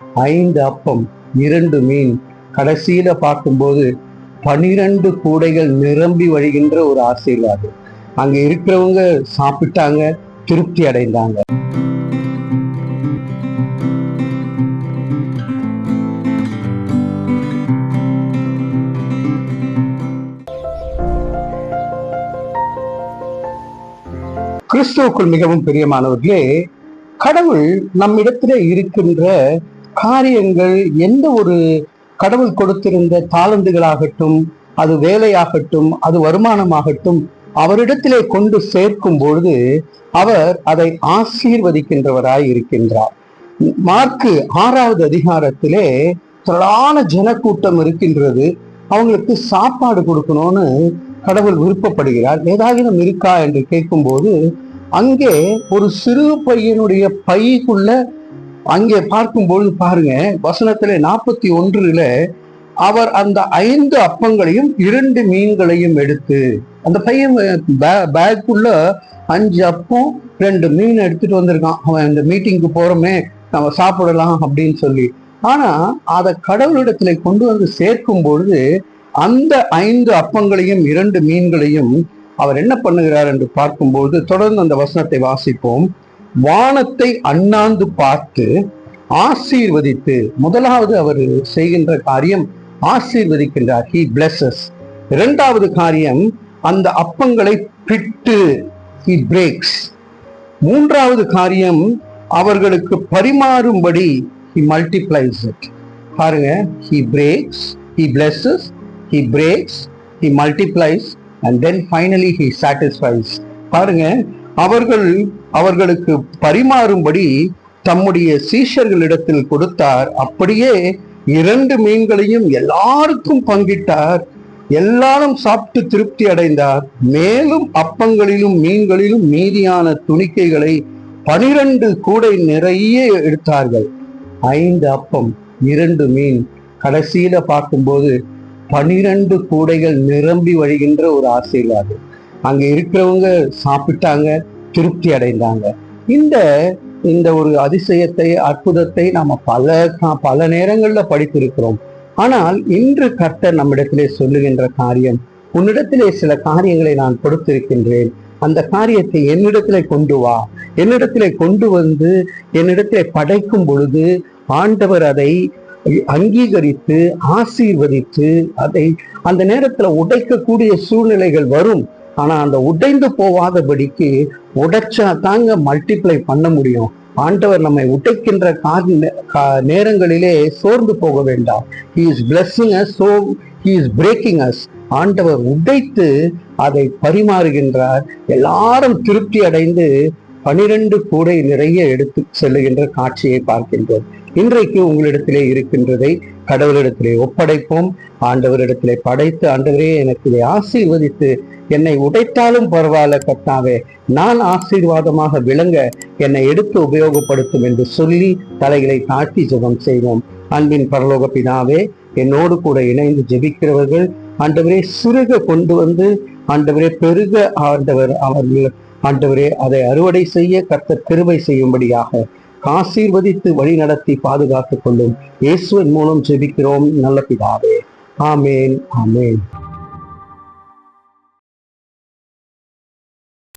ஐந்து அப்பம் இரண்டு மீன். கடைசியில பார்க்கும்போது பனிரெண்டு கூடைகள் நிரம்பி வழிகின்ற ஒரு ஆசீர்வாதம் அங்க இருக்கிறவங்க சாப்பிட்டாங்க திருப்தி அடைந்தாங்க. கிறிஸ்துவுக்குள் மிகவும் பிரியமானவர்களே கடவுள் நம்மிடத்திலே இருக்கின்ற காரியங்கள் எந்த ஒரு கடவுள் கொடுத்திருந்த தாளந்துகளாகட்டும் அது வேலையாகட்டும் அது வருமானமாகட்டும் அவரிடத்திலே கொண்டு சேர்க்கும் பொழுது அவர் அதை ஆசீர்வதிக்கின்றவராய் இருக்கின்றார். மார்க்கு ஆறாவது அதிகாரத்திலே திரளான ஜனக்கூட்டம் இருக்கின்றது. அவங்களுக்கு சாப்பாடு கொடுக்கணும்னு கடவுள் விருப்பப்படுகிறார். ஏதாகிலும் இருக்கா என்று கேட்கும்போது அங்கே ஒரு சிறு பையனுடைய பைக்குள்ள அங்கே பார்க்கும்பொழுது பாருங்க வசனத்துல நாற்பத்தி ஒன்றுல அவர் அந்த ஐந்து அப்பங்களையும் இரண்டு மீன்களையும் எடுத்து அந்த பையன் பே- பேக்குள்ள அஞ்சு அப்பம் ரெண்டு மீன் எடுத்துட்டு வந்திருக்கான். அவன் இந்த மீட்டிங்க்கு போறோமே நம்ம சாப்பிடலாம் அப்படின்னு சொல்லி. ஆனா அதை கடவுளிடத்துல கொண்டு வந்து சேர்க்கும் பொழுது அந்த ஐந்து அப்பங்களையும் இரண்டு மீன்களையும் அவர் என்ன பண்ணுகிறார் என்று பார்க்கும்போது தொடர்ந்து அந்த வசனத்தை வாசிப்போம். வானத்தை அண்ணாந்து பார்த்து ஆசீர்வதித்து முதலாவது அவர் செய்கின்ற காரியம் ஆசீர்வதிக்கின்றார். ஹி பிளஸஸ் இரண்டாவது காரியம் அந்த அப்பங்களை பிட்டு ஹி பிரேக்ஸ் மூன்றாவது காரியம் அவர்களுக்கு பரிமாறும்படி ஹி மல்டிப்ளைஸ் இட் பாருங்க he breaks he blesses he breaks he multiplies and then finally he satisfies பாருங்க அவர்கள் அவர்களுக்கு பரிமாறும்படி தம்முடைய சீஷர்களிடத்தில் கொடுத்தார். அப்படியே இரண்டு மீன்களையும் எல்லாருக்கும் பங்கிட்டார். எல்லாரும் சாப்பிட்டு திருப்தி அடைந்தார். மேலும் அப்பங்களிலும் மீன்களிலும் மீதியான துணிக்கைகளை பனிரெண்டு கூடை நிறைய எடுத்தார்கள். ஐந்து அப்பம் இரண்டு மீன். கடைசியில பார்க்கும்போது பனிரெண்டு கூடைகள் நிரம்பி வழிகின்ற ஒரு ஆசீர்வாதம் அங்க இருக்கிறவங்க சாப்பிட்டாங்க. திருப்தி அடைந்தாங்க. இந்த இந்த ஒரு அதிசயத்தை அற்புதத்தை நாம பல கா- பல நேரங்களில் படித்திருக்கிறோம். ஆனால் இன்று கர்த்தர் நம்மிடத்திலே சொல்லுகின்ற காரியம் உன்னிடத்திலே சில காரியங்களை நான் கொடுத்திருக்கின்றேன். அந்த காரியத்தை என்னிடத்திலே கொண்டு வா. என்னிடத்திலே கொண்டு வந்து என்னிடத்திலே படைக்கும் பொழுது ஆண்டவர் அதை அங்கீகரித்து ஆசீர்வதித்து அதை அந்த நேரத்துல உடைக்கக்கூடிய சூழ்நிலைகள் வரும். ஆனா அந்த உடைந்து போகாதபடிக்கு உடைச்சா தாங்க மல்டிப்ளை பண்ண முடியும். ஆண்டவர் நம்மை உடைக்கின்ற கார- கா- நேரங்களிலே சோர்ந்து போக வேண்டாம். He is blessing us so he is breaking us ஆண்டவர் உடைத்து அதை பரிமாறுகின்றார். எல்லாரும் திருப்தி அடைந்து பனிரெண்டு கூடை நிறைய எடுத்து செல்லுகின்ற காட்சியை பார்க்கின்றோம். இன்றைக்கு உங்களிடத்திலே இருக்கின்றதை கடவுளிடத்திலே ஒப்படைப்போம். ஆண்டவரிடத்திலே படைத்து ஆண்டவரே எனக்கு இதை ஆசீர்வதித்து என்னை உடைத்தாலும் பரவாயில்ல கர்த்தாவே. நான் ஆசீர்வாதமாக விளங்க என்னை எடுத்து உபயோகப்படுத்தும் என்று சொல்லி தலைகளை தாழ்த்தி ஜெபம் செய்வோம். அன்பின் பரலோக பிதாவே என்னோடு கூட இணைந்து ஜெபிக்கிறவர்கள் ஆண்டவரே சிறுக கொண்டு வந்து ஆண்டவரே பெருக ஆண்டவர் அவர்கள் ஆண்டவரே அதை அறுவடை செய்ய கத்த கிருபை செய்யும்படியாக ஆசீர்வதித்து வழி நடத்தி பாதுகாத்துக் கொள்ளும். இயேசுவின் மூலம் ஜெபிக்கிறோம். நல்ல பிதாவே. ஆமேன் ஆமேன்.